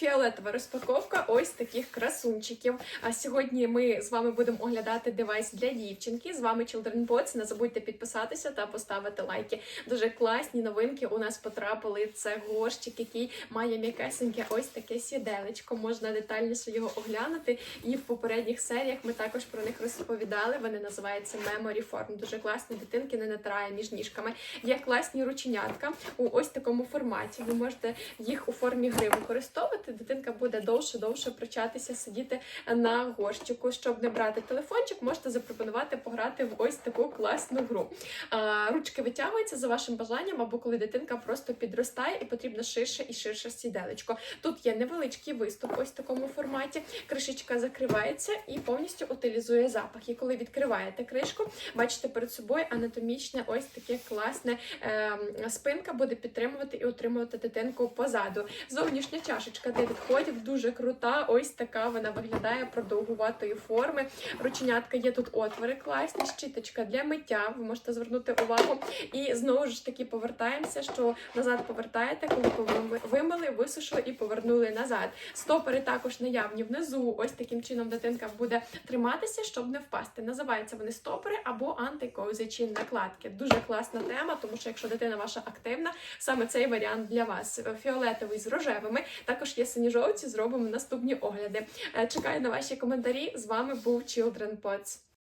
Фіолетова розпаковка ось таких красунчиків. А сьогодні ми з вами будемо оглядати девайс для дівчинки. З вами Children Pots. Не забудьте підписатися та поставити лайки. Дуже класні новинки у нас потрапили. Це горщик, який має м'якесеньке ось таке сіделечко. Можна детальніше його оглянути. І в попередніх серіях ми також про них розповідали. Вони називаються Memory Form. Дуже класні дитинки, не натирає між ніжками. Є класні рученятка у ось такому форматі. Ви можете їх у формі гри використовувати. Дитинка буде довше-довше причатися, сидіти на горщику. Щоб не брати телефончик, можете запропонувати пограти в ось таку класну гру. Ручки витягуються за вашим бажанням, або коли дитинка просто підростає і потрібно ширше і ширше сіделечко. Тут є невеличкий виступ, ось в такому форматі. Кришечка закривається і повністю утилізує запах. І коли відкриваєте кришку, бачите перед собою анатомічне ось таке класне ем, спинка буде підтримувати і утримувати дитинку позаду. Зовнішня чашечка для відходів дуже крута. Ось така вона виглядає продовгуватої форми. Рученятка є тут отвори класні, щіточка для миття. Ви можете звернути увагу. І знову ж таки повертаємося, що назад повертаєте, коли вимили, висушили і повернули назад. Стопери також наявні внизу. Ось таким чином дитинка буде триматися, щоб не впасти. Називаються вони стопери або антикоузячі накладки. Дуже класна тема, тому що якщо дитина ваша активна, саме цей варіант для вас. Фіолетовий з рожевими. Також є сині-жовті, зробимо наступні огляди. Е, Чекаю на ваші коментарі. З вами був Children Pots.